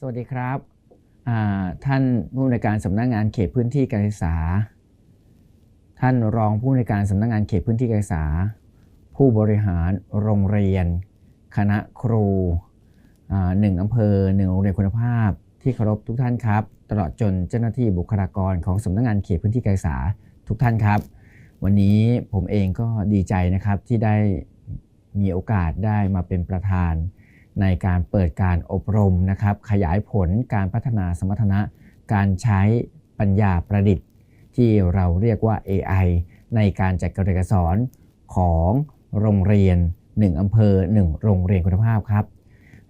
สวัสดีครับท่านผู้อำนวยการสำนักงานเขตพื้นที่การศึกษา ท่านรองผู้อำนวยการสำนักงานเขตพื้นที่การศึกษา ผู้บริหารโรงเรียน คณะครูหนึ่งอำเภอหนึ่งโรงเรียนคุณภาพ ที่เคารพทุกท่านครับ ตลอดจนเจ้าหน้าที่บุคลากรของสำนักงานเขตพื้นที่การศึกษาทุกท่านครับ วันนี้ผมเองก็ดีใจนะครับที่ได้มีโอกาสได้มาเป็นประธาน ในการเปิดการอบรมนะครับ ขยายผลการพัฒนาสมรรถนะ การใช้ปัญญาประดิษฐ์ ที่เราเรียกว่า AI ในการจัดการเรียนการสอนของโรงเรียน 1 อำเภอ 1 โรงเรียนคุณภาพครับ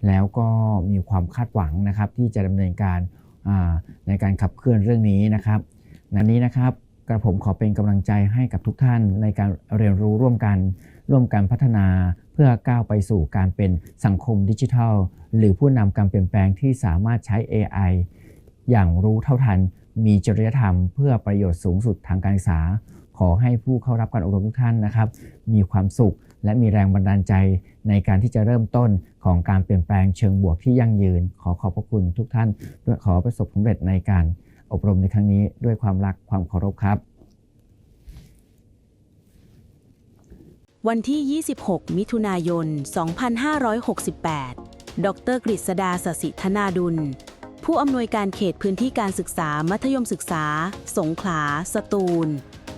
แล้วก็มีความคาดหวังนะครับที่จะดำเนินการในการขับเคลื่อนเรื่องนี้นะครับนันนี้นะครับ กระผมขอเป็นกำลังใจให้กับทุกท่านในการเรียนรู้ร่วมกัน ร่วมกันพัฒนาเพื่อก้าวไปสู่การเป็นสังคมดิจิทัล หรือผู้นำการเปลี่ยนแปลงที่สามารถใช้ AI อย่างรู้เท่าทัน มีจริยธรรมเพื่อประโยชน์สูงสุดทางการศึกษา ขอให้ผู้เข้ารับการอบรมทุกท่านนะครับ มีความสุขและมีแรงบันดาลใจในการที่จะเริ่มต้นของการเปลี่ยนแปลงเชิงบวกที่ยั่งยืน ขอขอบพระคุณทุกท่านด้วยขอประสบความสำเร็จในการ อบรมในครั้งนี้ด้วยความรักความเคารพครับ วันที่ 26 มิถุนายน 2568 ดรกฤษดาสสิธนาดุล ผู้อำนวยการเขตพื้นที่การศึกษามัธยมศึกษา สงขลา สตูล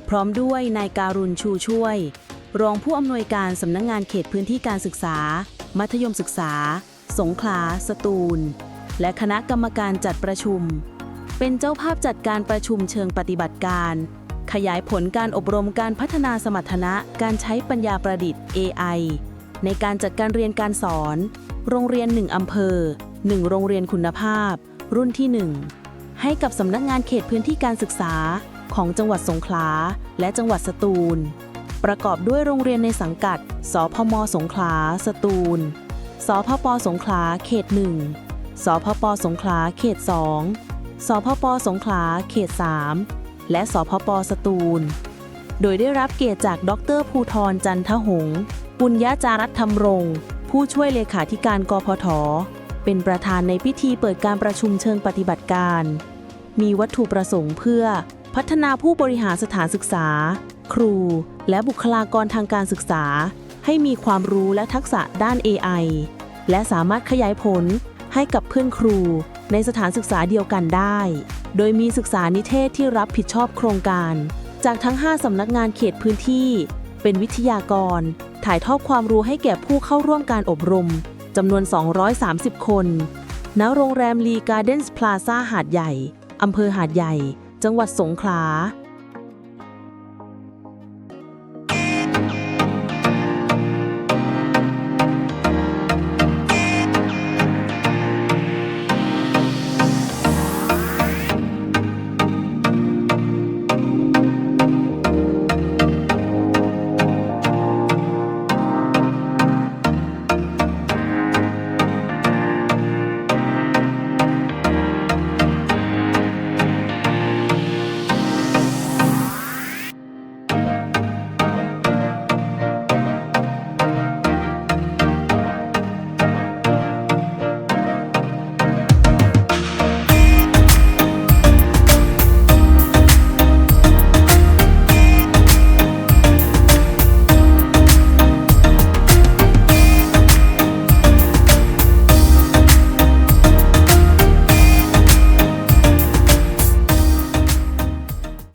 พร้อมด้วยนายการุณชูช่วย รองผู้อำนวยการสำนักงงานเขตพื้นที่การศึกษา มัธยมศึกษา สงขลา สตูล และคณะกรรมการจัดประชุม เป็นเจ้าภาพจัดการประชุมเชิงปฏิบัติการ ขยายผลการอบรมการพัฒนาสมรรถนะ การใช้ปัญญาประดิษฐ์ AI ในการจัดการเรียนการสอน โรงเรียน 1 อำเภอ 1 โรงเรียนคุณภาพ รุ่นที่ 1 ให้กับสำนักงานเขตพื้นที่การศึกษา ของจังหวัดสงขลา และจังหวัดสตูล ประกอบด้วยโรงเรียนในสังกัด สพม สงขลา สตูล สพป สงขลา เขต 1 สพป สงขลา เขต 2 สพปสงขลาเขต 3 และสพปสตูล โดยได้รับเกียรติจากดรภูทรจันทหงปุญญาจารัตธรรมรงค์ผู้ช่วยเลขาธิการกพท เป็นประธานในพิธีเปิดการประชุมเชิงปฏิบัติการ มีวัตถุประสงค์เพื่อพัฒนาผู้บริหารสถานศึกษา ครู และบุคลากรทางการศึกษา ให้มีความรู้และทักษะด้าน AI และสามารถขยายผลให้กับเพื่อนครู ในสถานศึกษาเดียวกันได้ โดยมีศึกษานิเทศที่รับผิดชอบโครงการ จากทั้ง 5 สำนักงานเขตพื้นที่ เป็นวิทยากร ถ่ายทอดความรู้ให้แก่ผู้เข้าร่วมการอบรมจำนวน 230 คน ณ โรงแรมลีการ์เดนส์พลาซ่าหาดใหญ่ อำเภอหาดใหญ่ จังหวัดสงขลา